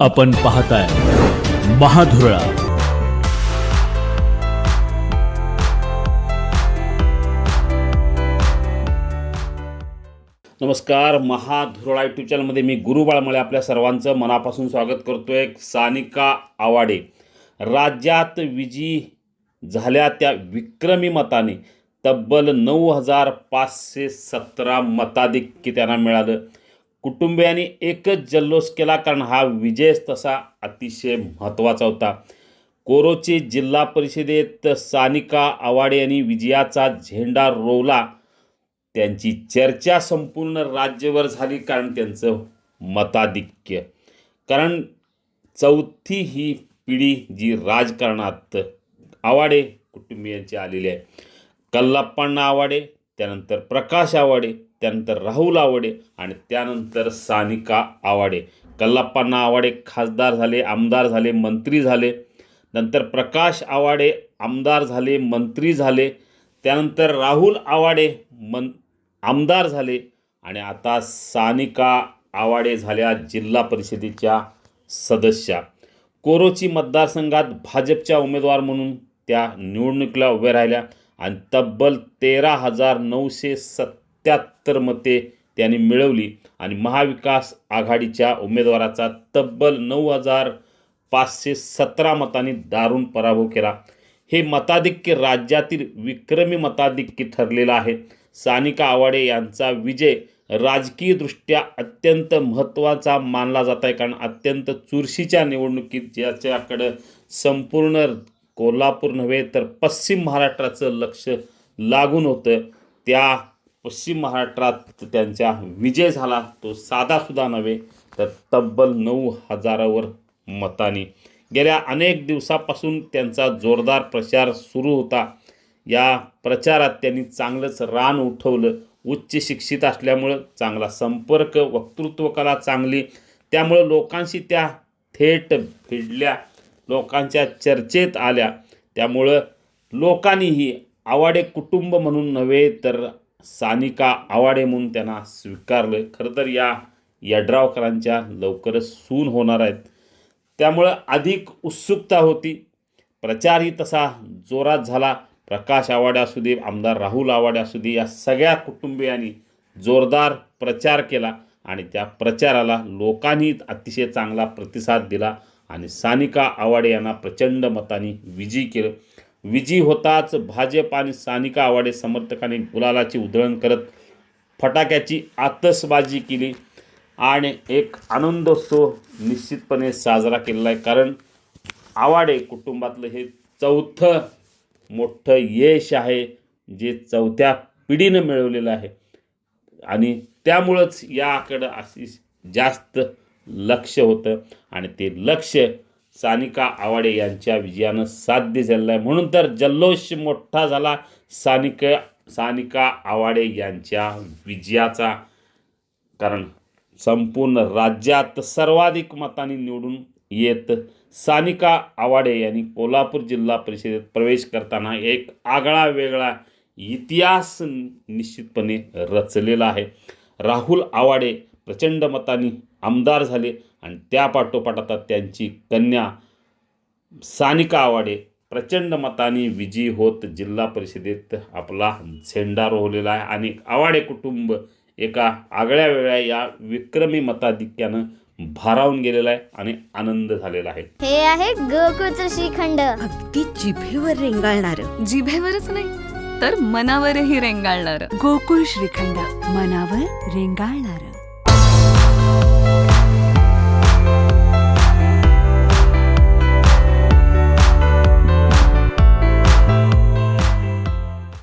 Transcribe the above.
आपण पाहताय महाधुरळा. नमस्कार महाधुरळा युट्यूब चॅनलमध्ये मी गुरुबाळमुळे आपल्या सर्वांचं मनापासून स्वागत करतोय सानिका आवाडे. राज्यात विजी झाल्या त्या विक्रमी मताने तब्बल नऊ हजार पाचशे सतरा मताधिक्य त्यांना मिळालं. कुटुंबियांनी एकच जल्लोष केला कारण हा विजय तसा अतिशय महत्त्वाचा होता. कोरोची जिल्हा परिषदेत सानिका आवाडे यांनी विजयाचा झेंडा रोवला. त्यांची चर्चा संपूर्ण राज्यभर झाली कारण त्यांचं मताधिक्य. कारण चौथी ही पिढी जी राजकारणात आवाडे कुटुंबियांची आलेली आहे. कल्लाप्पांना आवाडे त्यानंतर प्रकाश आवाडे त्यानंतर राहुल आवाडे आणि त्यानंतर सानिका आवाडे. कल्लाप्पांना आवाडे खासदार झाले आमदार झाले मंत्री झाले. नंतर प्रकाश आवाडे आमदार झाले मंत्री झाले. त्यानंतर राहुल आवाडे मन आमदार झाले. आणि आता सानिका आवाडे झाल्या जिल्हा परिषदेच्या सदस्या. कोरोची मतदारसंघात भाजपच्या उमेदवार म्हणून त्या निवडणुकीला उभ्या राहिल्या आणि तब्बल तेरा हजार नऊशे सत्तर सत्याहत्तर मते त्यांनी मिळवली आणि महाविकास आघाडीच्या उमेदवाराचा तब्बल नऊ हजार पाचशे सतरा मतांनी दारुण पराभव केला. हे मताधिक्य राज्यातील विक्रमी मताधिक्य ठरलेलं आहे. सानिका आवाडे यांचा विजय राजकीयदृष्ट्या अत्यंत महत्त्वाचा मानला जात आहे कारण अत्यंत चुरशीच्या निवडणुकीत ज्याच्याकडं संपूर्ण कोल्हापूर नव्हे तर पश्चिम महाराष्ट्राचं लक्ष लागून होतं. त्या पश्चिम महाराष्ट्रात त्यांचा विजय झाला. तो साधासुद्धा नव्हे तर तब्बल नऊ हजारावर मताने. गेल्या अनेक दिवसापासून त्यांचा जोरदार प्रचार सुरू होता. या प्रचारात त्यांनी चांगलंच रान उठवलं. उच्च शिक्षित असल्यामुळं चांगला संपर्क वक्तृत्व कला चांगली. त्यामुळं लोकांशी त्या थेट भिडल्या लोकांच्या चर्चेत आल्या. त्यामुळं लोकांनीही आवाडे कुटुंब म्हणून नव्हे तर सानिका आवाडे म्हणून त्यांना स्वीकारलं खरं तर या यड्रावकरांच्या लवकरच सून होणार आहेत. त्यामुळं अधिक उत्सुकता होती. प्रचारही तसा जोरात झाला. प्रकाश आवाडे असू दे आमदार राहुल आवाडे असू दे या सगळ्या कुटुंबियांनी जोरदार प्रचार केला आणि त्या प्रचाराला लोकांनी अतिशय चांगला प्रतिसाद दिला आणि सानिका आवाडे यांना प्रचंड मताने विजयी केलं. विजयी होताच भाजप आणि सानिका आवाडे समर्थकांनी गुलालाची उधळण करत फटाक्याची आतषबाजी केली आणि एक आनंदोत्सव निश्चितपणे साजरा केलेला आहे. कारण आवाडे कुटुंबातलं हे चौथं मोठं यश आहे जे चौथ्या पिढीनं मिळवलेलं आहे. आणि त्यामुळंच याकडं अशी जास्त लक्ष होतं आणि ते लक्ष सानिका आवाडे यांच्या विजयानं साध्य झालेलं आहे म्हणून तर जल्लोष मोठा झाला सानिका सानिका आवाडे यांच्या विजयाचा. कारण संपूर्ण राज्यात सर्वाधिक मतांनी निवडून येत सानिका आवाडे यांनी कोल्हापूर जिल्हा परिषदेत प्रवेश करताना एक आगळा वेगळा इतिहास निश्चितपणे रचलेला आहे. राहुल आवाडे प्रचंड मतांनी आमदार झाले आणि त्या पाठोपाठ आता त्यांची कन्या सानिका आवाडे प्रचंड मताने विजयी होत जिल्हा परिषदेत आपला झेंडा रोवलेला आहे. आणि आवाडे कुटुंब एका आगळ्या वेगळ्या या विक्रमी मताधिक्यानं भारावून गेलेला आहे आणि आनंद झालेला आहे. हे आहे गोकुळचं श्रीखंड. अगदी जिभेवर रेंगाळणार. जिभेवरच नाही तर मनावरही रेंगाळणार. गोकुळ श्रीखंड मनावर रेंगाळणार.